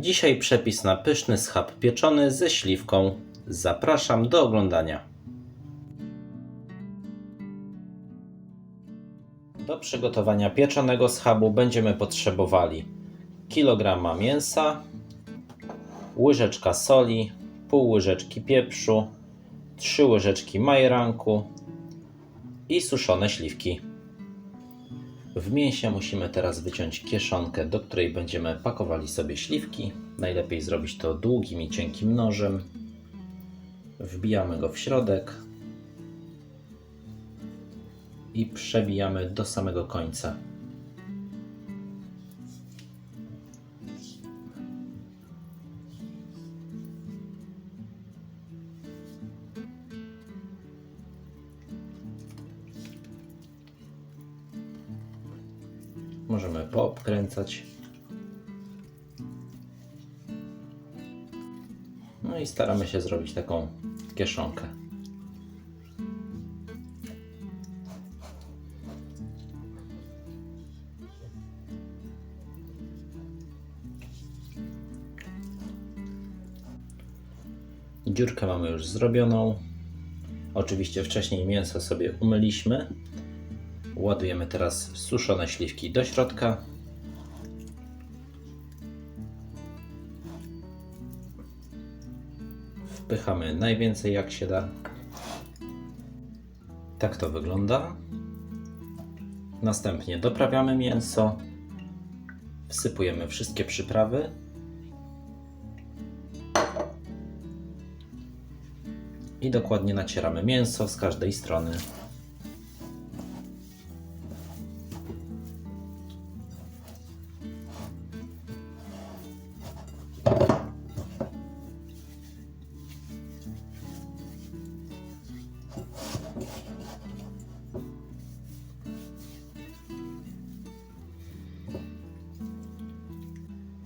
Dzisiaj przepis na pyszny schab pieczony ze śliwką. Zapraszam do oglądania. Do przygotowania pieczonego schabu będziemy potrzebowali kilograma mięsa, łyżeczka soli, pół łyżeczki pieprzu, trzy łyżeczki majeranku i suszone śliwki. W mięsie musimy teraz wyciąć kieszonkę, do której będziemy pakowali sobie śliwki. Najlepiej zrobić to długim i cienkim nożem. Wbijamy go w środek i przebijamy do samego końca. Możemy poobkręcać. No i staramy się zrobić taką kieszonkę. Dziurkę mamy już zrobioną. Oczywiście wcześniej mięso sobie umyliśmy. Ładujemy teraz suszone śliwki do środka. Wpychamy najwięcej jak się da. Tak to wygląda. Następnie doprawiamy mięso. Wsypujemy wszystkie przyprawy. I dokładnie nacieramy mięso z każdej strony.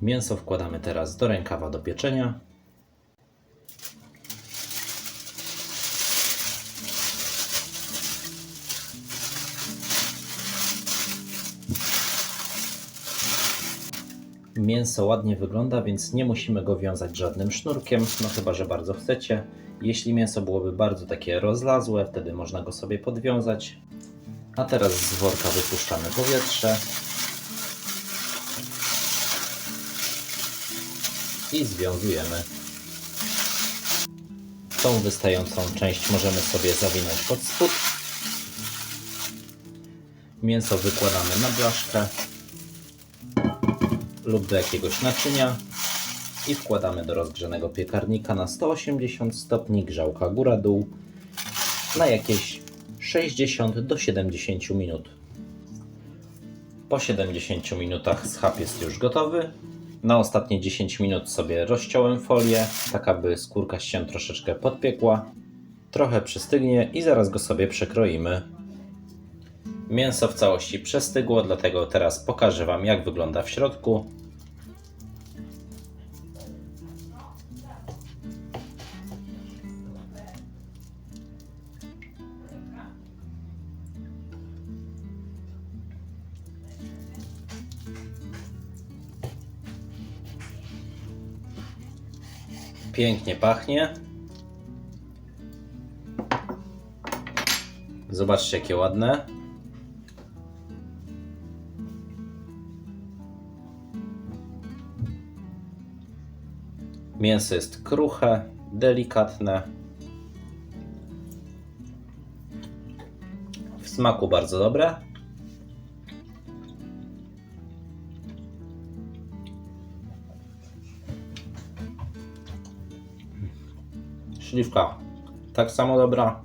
Mięso wkładamy teraz do rękawa do pieczenia. Mięso ładnie wygląda, więc nie musimy go wiązać żadnym sznurkiem, no chyba, że bardzo chcecie. Jeśli mięso byłoby bardzo takie rozlazłe, wtedy można go sobie podwiązać. A teraz z worka wypuszczamy powietrze. I związujemy. Tą wystającą część możemy sobie zawinąć pod spód. Mięso wykładamy na blaszkę lub do jakiegoś naczynia i wkładamy do rozgrzanego piekarnika na 180 stopni grzałka góra-dół na jakieś 60 do 70 minut. Po 70 minutach schab jest już gotowy. Na ostatnie 10 minut sobie rozciąłem folię, tak aby skórka się troszeczkę podpiekła. Trochę przystygnie i zaraz go sobie przekroimy. Mięso w całości przestygło, dlatego teraz pokażę Wam jak wygląda w środku. Pięknie pachnie. Zobaczcie, jakie ładne. Mięso jest kruche, delikatne. W smaku bardzo dobre. Śliwka tak samo dobra.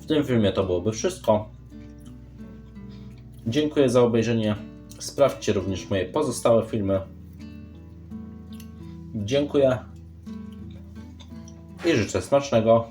W tym filmie to byłoby wszystko. Dziękuję za obejrzenie. Sprawdźcie również moje pozostałe filmy. Dziękuję i życzę smacznego.